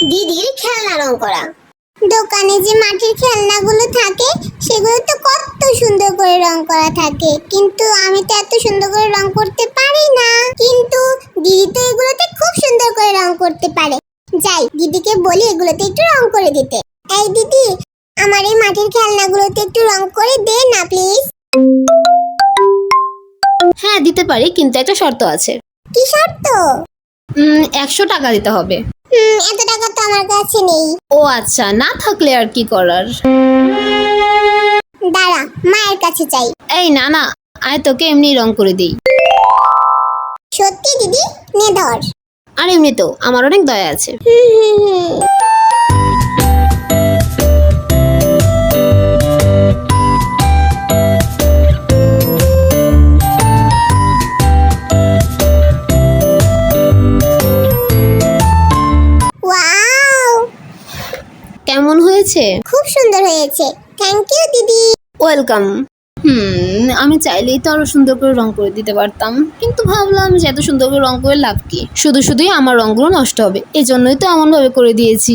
দিদির খেলনা রং করা। দোকানে যে মাটির খেলনাগুলো থাকে সেগুলো তো কত সুন্দর করে রং করা থাকে। কিন্তু আমি তো এত সুন্দর করে রং করতে পারি না। কিন্তু দিদি তো এগুলোতে খুব সুন্দর করে রং করতে পারে। যাই দিদিকে বলি এগুলোতে একটু রং করে দিতে। এই দিদি আমার এই মাটির খেলনাগুলোতে একটু রং করে দে না প্লিজ। হ্যাঁ দিতে পারি কিন্তু একটা শর্ত আছে। কি শর্ত? উম, একশো টাকা দিতে হবে। এত টাকা তো আমার কাছে নেই। ও আচ্ছা না থাকলে আর কি করার? দাঁড়া মায়ের কাছে চাই। এই না না আয় তোকে এমনি রং করে দিই। সত্যি দিদি? নে ধর। আর এমনি তো আমার অনেক দয়া আছে। হুম হুম হুম। কেমন হয়েছে? খুব সুন্দর হয়েছে। থ্যাংক ইউ দিদি। ওয়েলকাম হুম আমি চাইলেই তো আরও সুন্দর করে রং করে দিতে পারতাম। কিন্তু ভাবলাম যে এত সুন্দর করে রং করে লাভ কি? শুধু শুধুই আমার রংগুলো নষ্ট হবে। এই জন্যই তো এমন ভাবে করে দিয়েছি।